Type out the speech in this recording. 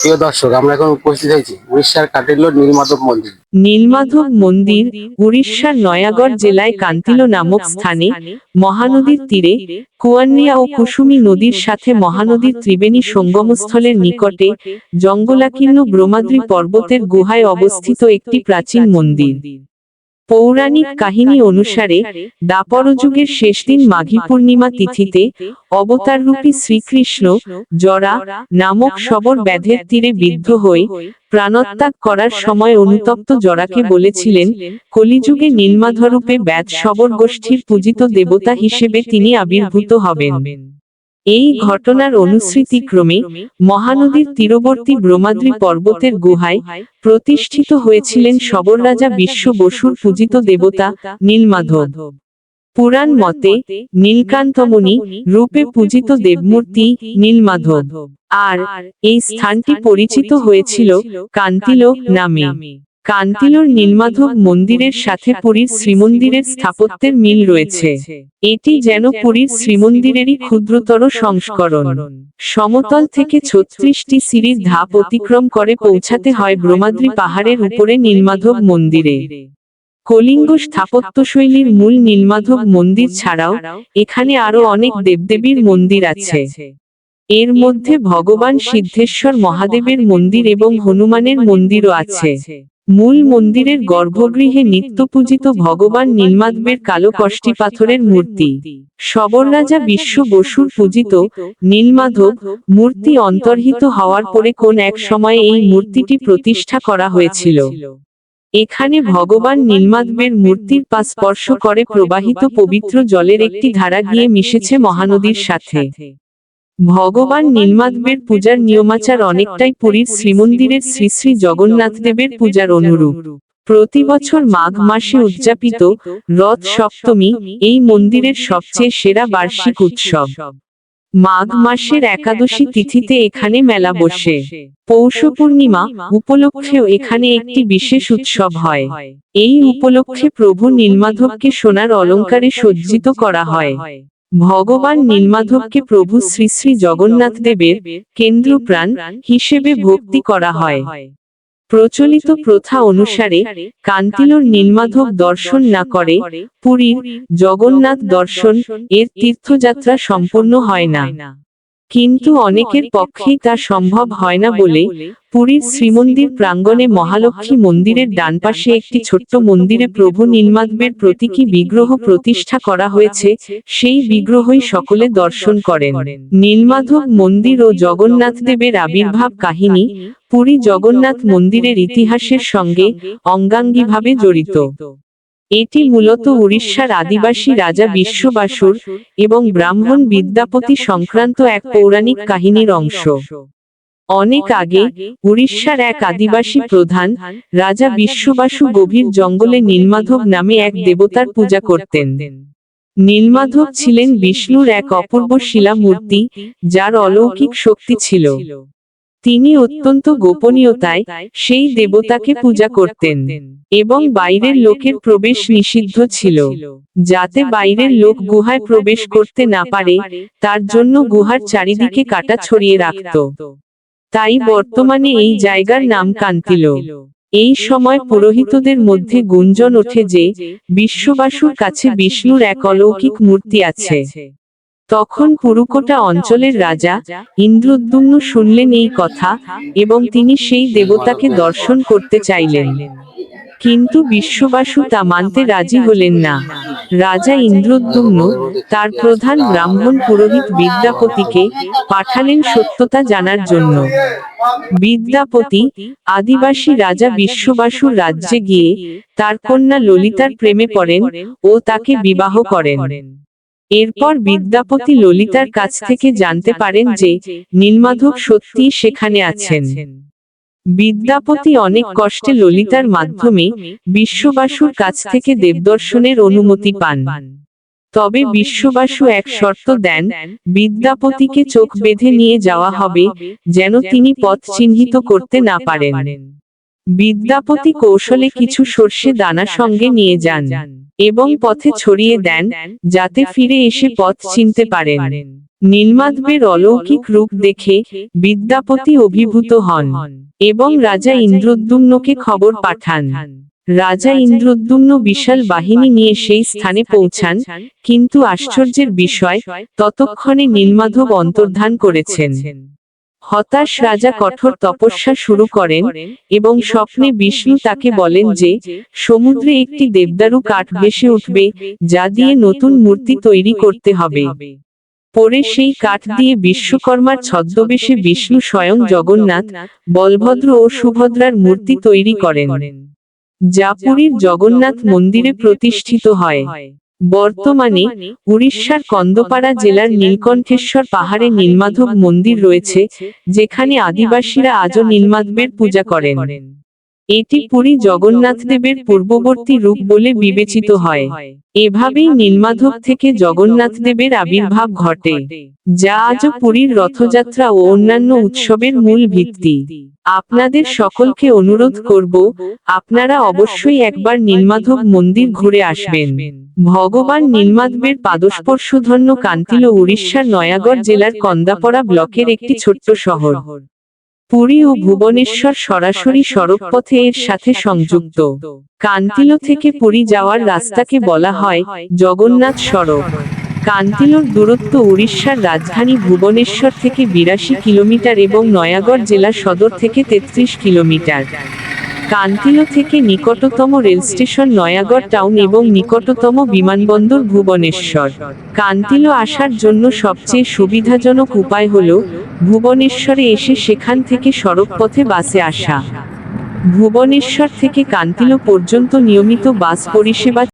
প্রিয় দর্শক, আমরা এখন উপস্থিত হয়েছি উড়িষ্যার কাটিল নীলমাধব মন্দির। নীলমাধব মন্দির উড়িষ্যার নয়াগড় জেলায় কান্তিলো নামক স্থানে মহানদীর তীরে কুয়ান্নিয়া ও কুসুমী নদীর সাথে মহানদীর ত্রিবেণী সঙ্গমস্থলের নিকটে জঙ্গলাকীর্ণ ব্রহ্মাদ্রি পর্বতের গুহায় অবস্থিত একটি প্রাচীন মন্দির। পৌরাণিক কাহিনী অনুসারে দাপর যুগের শেষ দিন মাঘী পূর্ণিমা তিথিতে অবতাররূপী শ্রীকৃষ্ণ জরা নামক সবর ব্যাধের তীরে বিদ্ধ হয়ে প্রাণত্যাগ করার সময় অনুতপ্ত জরাকে বলেছিলেন, কলিযুগে নীলমাধরূপে ব্যাধ সবর গোষ্ঠীর পূজিত দেবতা হিসেবে তিনি আবির্ভূত হবেন। এই ঘটনার অনুস্মৃতিক্রমে মহানদীর তীরবর্তী ব্রহ্মাদ্রি পর্বতের গুহায় প্রতিষ্ঠিত হয়েছিলেন সবর রাজা বিশ্ব বসুর পূজিত দেবতা নীলমাধব। পুরাণ মতে নীলকান্তমণি রূপে পূজিত দেবমূর্তি নীলমাধব। আর এই স্থানটি পরিচিত হয়েছিল কান্তিলোক নামে। কান্তিলোর নীলমাধব মন্দিরের সাথে পুরীর শ্রীমন্দিরের স্থাপত্যের মিল রয়েছে। এটি যেন পুরীর শ্রীমন্দিরেরই ক্ষুদ্রতর সংস্করণ। সমতল থেকে ছত্রিশটি সিঁড়ির ধাপ অতিক্রম করে পৌঁছাতে হয় ব্রহ্মাদ্রি পাহাড়ের উপরে নীলমাধব মন্দিরে। কলিঙ্গ স্থাপত্যশৈলীর মূল নীলমাধব মন্দির ছাড়াও এখানে আরও অনেক দেবদেবীর মন্দির আছে। এর মধ্যে ভগবান সিদ্ধেশ্বর মহাদেবের মন্দির এবং হনুমানের মন্দিরও আছে। মূল মন্দিরের গর্ভগৃহে নিত্য পূজিত ভগবান নীলমাধবের কালো কষ্টি পাথরের মূর্তি। সবর রাজা বিশ্ব বসুর পূজিত নীলমাধব মূর্তি অন্তর্হিত হওয়ার পরে কোন এক সময়ে এই মূর্তিটি প্রতিষ্ঠা করা হয়েছিল। এখানে ভগবান নীলমাধবের মূর্তির পা স্পর্শ করে প্রবাহিত পবিত্র জলের একটি ধারা গিয়ে মিশেছে মহানদীর সাথে। ভগবান নীলমাধবের পূজার নিয়মাচার অনেকটাই পুরীর শ্রীমন্দিরের শ্রী শ্রী জগন্নাথ দেবের পূজার অনুরূপ। প্রতি বছর মাঘ মাসে উদযাপিত রথ সপ্তমী এই মন্দিরের সবচেয়ে সেরা বার্ষিক উৎসব। মাঘ মাসের একাদশী তিথিতে এখানে মেলা বসে। পৌষ পূর্ণিমা উপলক্ষেও এখানে একটি বিশেষ উৎসব হয়। এই উপলক্ষে প্রভু নীলমাধবকে সোনার অলঙ্কারে সজ্জিত করা হয়। ভগবান নীলমাধবকে প্রভু শ্রী শ্রী জগন্নাথ দেবের কেন্দ্র প্রাণ হিসেবে ভক্তি করা হয়। প্রচলিত প্রথা অনুসারে কান্তিলোর নীলমাধব দর্শন না করে পুরীর জগন্নাথ দর্শন এর তীর্থযাত্রা সম্পন্ন হয় না। কিন্তু অনেকের পক্ষেই তা সম্ভব হয় না বলে পুরীর শ্রীমন্দির প্রাঙ্গণে মহালক্ষ্মী মন্দিরের ডান পাশে একটি ছোট্ট মন্দিরে প্রভু নীলমাধবের প্রতীকী বিগ্রহ প্রতিষ্ঠা করা হয়েছে সেই বিগ্রহই সকলে দর্শন করেন। নীলমাধব মন্দির ও জগন্নাথ দেবের আবির্ভাব কাহিনী পুরী জগন্নাথ মন্দিরের ইতিহাসের সঙ্গে অঙ্গাঙ্গিভাবে জড়িত। এটি মূলত উড়িষ্যার আদিবাসী রাজা বিশ্ববাসুর এবং ব্রাহ্মণ বিদ্যাপতি সংক্রান্ত এক পৌরাণিক কাহিনীর অংশ। অনেক আগে উড়িষ্যার এক আদিবাসী প্রধান রাজা বিশ্ববাসু গভীর জঙ্গলে নীলমাধব নামে এক দেবতার পূজা করতেন। নীলমাধব ছিলেন বিষ্ণুর এক অপূর্ব শিলা মূর্তি যার অলৌকিক শক্তি ছিল। তিনি অত্যন্ত গোপনীয়তায় সেই দেবতাকে পূজা করতেন এবং বাইরের লোকের প্রবেশ নিষিদ্ধ ছিল। যাতে বাইরের লোক গুহায় প্রবেশ করতে না পারে তার জন্য গুহার চারিদিকে কাটা ছড়িয়ে রাখত। তাই বর্তমানে এই জায়গার নাম কান্তিল এই সময় পুরোহিতদের মধ্যে গুঞ্জন ওঠে যে বিশ্ববাসুর কাছে বিষ্ণুর এক অলৌকিক মূর্তি আছে। তখন পুরুকোটা অঞ্চলের রাজা ইন্দ্রদ্যুম্ন শুনলেন এই কথা এবং তিনি সেই দেবতাকে দর্শন করতে চাইলেন। কিন্তু বিশ্ববাসু তা মানতে রাজি হলেন না। রাজা ইন্দ্রদ্যুম্ন তার প্রধান ব্রাহ্মণ পুরোহিত বিদ্যাপতিকে পাঠালেন সত্যতা জানার জন্য। বিদ্যাপতি আদিবাসী রাজা বিশ্ববাসুর রাজ্যে গিয়ে তার কন্যা ললিতার প্রেমে পড়েন ও তাকে বিবাহ করেন। এরপর বিদ্যাপতি ললিতার কাছ থেকে জানতে পারেন যে নীলমাধব সত্যিই সেখানে আছেন। বিদ্যাপতি অনেক কষ্টে ললিতার মাধ্যমে বিশ্ববাসুর কাছ থেকে দেবদর্শনের অনুমতি পান। তবে বিশ্ববাসু এক শর্ত দেন বিদ্যাপতিকে চোখ বেঁধে নিয়ে যাওয়া হবে যেন তিনি পথ চিহ্নিত করতে না পারেন। বিদ্যাপতি কৌশলে কিছু সর্ষে দানা সঙ্গে নিয়ে যান। এবং পথে ছড়িয়ে দেন যাতে ফিরে এসে পথ চিনতে পারেন। নীলমাধবের অলৌকিক রূপ দেখে বিদ্যাপতি অভিভূত হন এবং রাজা ইন্দ্রদ্যুম্নকে খবর পাঠান। রাজা ইন্দ্রদ্যুম্ন বিশাল বাহিনী নিয়ে সেই স্থানে পৌঁছান কিন্তু আশ্চর্যের বিষয় ততক্ষণে নীলমাধব অন্তর্ধান করেছেন। হতাশ রাজা কঠোর তপস্যা শুরু করেন এবং স্বপ্নে বিষ্ণু তাকে বলেন যে, সমুদ্রে একটি দেবদারু কাঠ ভেসে উঠবে, যা দিয়ে নতুন মূর্তি তৈরি করতে হবে। পরে সেই কাঠ দিয়ে বিশ্বকর্মার ছদ্মবেশে বিষ্ণু স্বয়ং জগন্নাথ, বলভদ্র ও সুভদ্রার মূর্তি তৈরি করেন। যা পুরীর জগন্নাথ মন্দিরে প্রতিষ্ঠিত হয়। বর্তমানে উড়িষ্যার কন্দপাড়া জেলার নীলকণ্ঠেশ্বর পাহাড়ে নীলমাধব মন্দির রয়েছে যেখানে আদিবাসীরা আজও নীলমাধবের পূজা করেন। এটি পুরী জগন্নাথ দেবের পূর্ববর্তী রূপ বলে বিবেচিত হয়। এভাবেই নীলমাধব থেকে জগন্নাথ দেবের আবির্ভাব ঘটে, যা আজও পুরীর রথযাত্রা ও অন্যান্য উৎসবের মূল ভিত্তি। আপনাদের সকলকে অনুরোধ করব, আপনারা অবশ্যই একবার নীলমাধব মন্দির ঘুরে আসবেন। ভগবান নীলমাধবের পাদস্পর্শধন্য কান্তিল উড়িষ্যার নয়াগড় জেলার কন্দাপড়া ব্লকের একটি ছোট্ট শহর। পুরী ও ভুবনেশ্বর সরাসরি সড়কপথে এর সাথে সংযুক্ত। কান্তিলো থেকে পুরী যাওয়ার রাস্তাকে বলা হয় জগন্নাথ সড়ক। কান্তিলোর দূরত্ব উড়িষ্যার রাজধানী ভুবনেশ্বর থেকে বিরাশি কিলোমিটার এবং নয়াগড় জেলা সদর থেকে তেত্রিশ কিলোমিটার। কান্তিলো থেকে নিকটতম রেল স্টেশন নয়াগড় টাউন এবং নিকটতম বিমানবন্দর ভুবনেশ্বর। কান্তিলো আসার জন্য সবচেয়ে সুবিধাজনক উপায় হল, ভুবনেশ্বরে এসে সেখান থেকে সড়কপথে বাসে আসা। ভুবনেশ্বর থেকে কান্তিলো পর্যন্ত নিয়মিত বাস পরিষেবা